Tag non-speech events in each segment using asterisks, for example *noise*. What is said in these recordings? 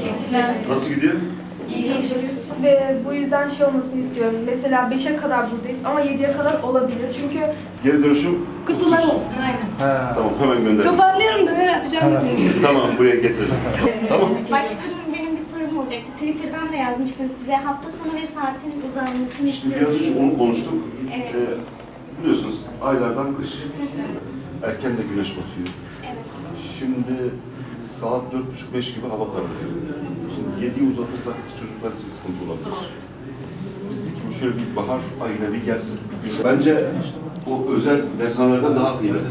Teşekkürler. Nasıl gidiyor? İyi çalışıyoruz. Ve bu yüzden şey olmasını istiyorum. Mesela 5'e kadar buradayız ama 7'ye kadar olabilir. Çünkü Geri dönüşüm. Kutlular olsun aynen. Tamam hemen gönder. Toparlıyorum da nereye atacağım bilmiyorum. tamam buraya getirelim. *laughs* tamam. Başkanım benim bir sorum olacaktı. Twitter'dan da yazmıştım size. Hafta sonu ve saatin uzanmasını Şimdi istiyorum. önce onu konuştuk. Evet. Ee, biliyorsunuz aylardan kış. Erken de güneş batıyor. Evet. Şimdi saat dört buçuk beş gibi hava kararıyor. Şimdi yediği uzatırsak çocuklar için sıkıntı olabilir. Biz dedik ki şöyle bir bahar ayına bir gelsin. Bence o özel dershanelerden daha kıymetli.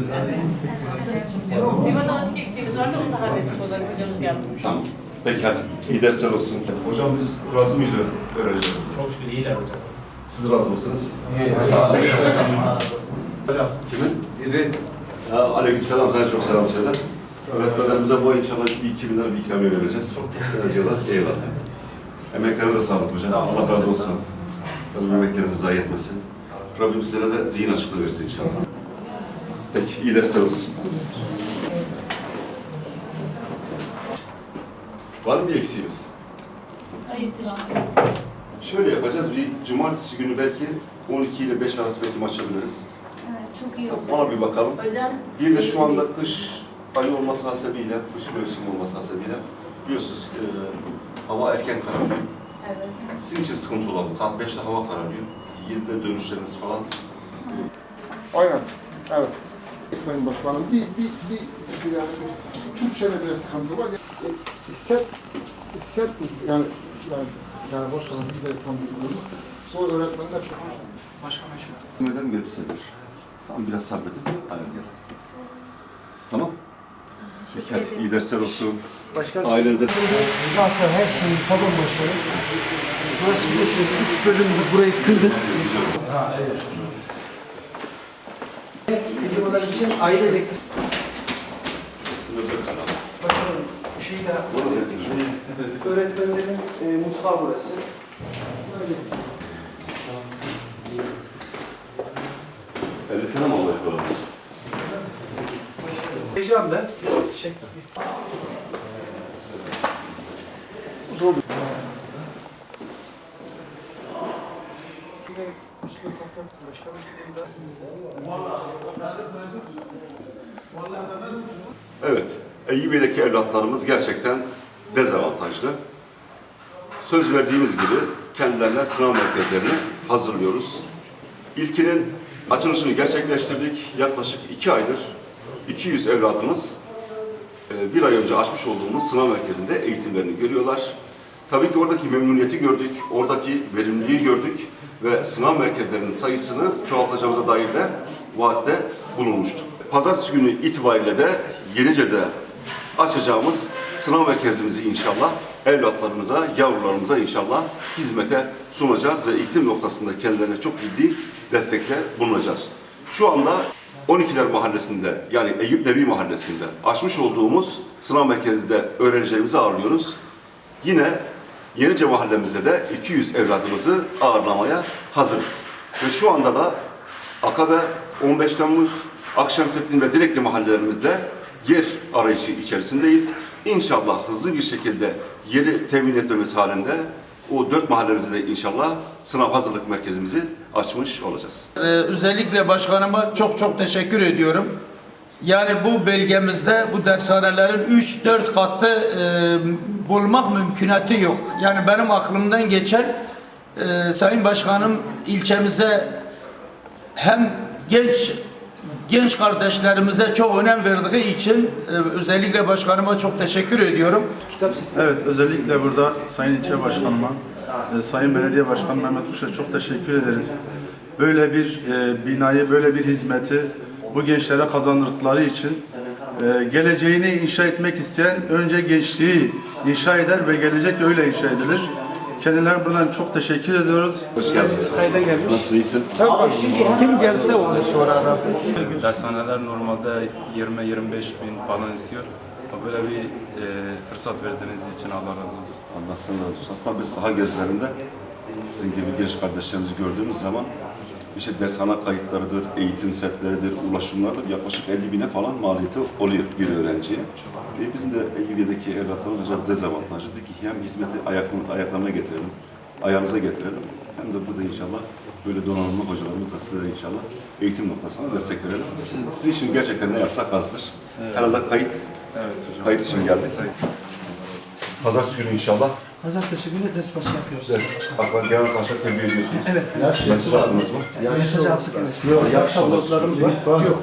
Bir matematik eksiğimiz vardı, onu da hallettik olarak hocamız geldi. Tamam. Peki hadi. İyi dersler olsun. Hocam biz razı mıyız öğrencilerimize? Çok şükür iyiler hocam. Siz razı mısınız? Hocam. Kimin? İdris. Ya, aleykümselam, sana çok selam söyle. Öğretmenlerimize bu ay inşallah bir iki bin lira bir ikramiye vereceğiz. Çok teşekkür ediyorlar. Eyvallah. Emeklerinize sağlık hocam. Sağ olun. Allah razı olsun. Rabbim emeklerinizi zayi etmesin. Rabbim sizlere de zihin açıklığı versin inşallah. Peki, iyi dersler olsun. Var mı bir eksiğimiz? Hayır, teşekkür ederim. Şöyle yapacağız, bir cumartesi günü belki 12 ile 5 arası belki maç yapabiliriz. Evet, çok iyi oldu. Ona bir bakalım. Özel Bir de şu anda kış ayı olması hasebiyle, kış mevsimi olması hasebiyle biliyorsunuz e, hava erken kararıyor. Evet. Sizin için sıkıntı olabilir. Saat 5'te hava kararıyor. 7'de dönüşleriniz falan. Aynen. Evet. Sayın Başkanım bir, bir, bir, bir yani Türkçe'de bir sıkıntı var. E, set, set yani, yani, yani başkanım biz de tam bilmiyoruz. Sonra öğretmenler çok Neden gelip size verir. Tamam biraz sabredin. Ayarlayalım. Tamam. Hadi iyi dersler olsun. Ailenize Zaten her şeyi tamam başkanım. Burası biliyorsunuz üç bölümde burayı kırdık. Ha evet. Eğitimler için ayrı bir Bakalım bir şey daha Öğretmenlerin e, mutfağı burası. Böyle. tane mi olacak böyle? Heyecan ben. Çek. Kaptan Başkanım Evet, Eyyubiye'deki evlatlarımız gerçekten dezavantajlı. Söz verdiğimiz gibi kendilerine sınav merkezlerini hazırlıyoruz. İlkinin açılışını gerçekleştirdik. Yaklaşık iki aydır 200 evladımız bir ay önce açmış olduğumuz sınav merkezinde eğitimlerini görüyorlar. Tabii ki oradaki memnuniyeti gördük, oradaki verimliliği gördük ve sınav merkezlerinin sayısını çoğaltacağımıza dair de vaatte bulunmuştuk. Pazartesi günü itibariyle de Yenice'de açacağımız sınav merkezimizi inşallah evlatlarımıza, yavrularımıza inşallah hizmete sunacağız ve eğitim noktasında kendilerine çok ciddi destekte bulunacağız. Şu anda 12'ler mahallesinde yani Eyüp Nebi mahallesinde açmış olduğumuz sınav merkezinde öğrencilerimizi ağırlıyoruz. Yine Yenice mahallemizde de 200 evladımızı ağırlamaya hazırız. Ve şu anda da Akabe, 15 Temmuz, Akşemsettin ve Direkli mahallelerimizde yer arayışı içerisindeyiz. İnşallah hızlı bir şekilde yeri temin etmemiz halinde o dört mahallemizde de inşallah sınav hazırlık merkezimizi açmış olacağız. Ee, özellikle başkanıma çok çok teşekkür ediyorum. Yani bu bölgemizde bu dershanelerin 3-4 katı e, bulmak mümkünatı yok. Yani benim aklımdan geçer e, Sayın Başkanım ilçemize hem genç genç kardeşlerimize çok önem verdiği için e, özellikle başkanıma çok teşekkür ediyorum. Evet, özellikle burada Sayın İlçe Başkanıma, e, Sayın Belediye Başkanı Mehmet Kuş'a çok teşekkür ederiz. Böyle bir e, binayı, böyle bir hizmeti bu gençlere kazandırdıkları için geleceğini inşa etmek isteyen önce gençliği inşa eder ve gelecek öyle inşa edilir. Kendilerine buradan çok teşekkür ediyoruz. Hoş geldiniz. Kayda gelmiş. Nasılsın, iyisin? Kim gelse onu sonra. Dershaneler normalde 20-25 bin falan istiyor. Böyle bir e, fırsat verdiğiniz için Allah razı olsun. Allah sana razı olsun. Aslında biz saha gezilerinde sizin gibi genç kardeşlerimizi gördüğümüz zaman işte dershane kayıtlarıdır, eğitim setleridir, ulaşımlardır. Yaklaşık 50 bine falan maliyeti oluyor bir öğrenciye. E, bizim de Eyüpiye'deki evlatlarımız biraz dezavantajlıdır ki hem hizmeti ayaklarına, ayaklarına getirelim, ayağınıza getirelim. Hem de burada inşallah böyle donanımlı hocalarımız da size inşallah eğitim noktasına destek verelim. Sizin için gerçekten ne yapsak azdır. Herhalde kayıt, Evet hocam. kayıt için geldik. Pazartesi günü inşallah. Pazartesi günü ders başı yapıyoruz. Evet. Aklan genel taşla tebliğ ediyorsunuz. Evet. Mesaj aldınız mı? Mesaj attık evet. Yok, tablolarımız var. Yok.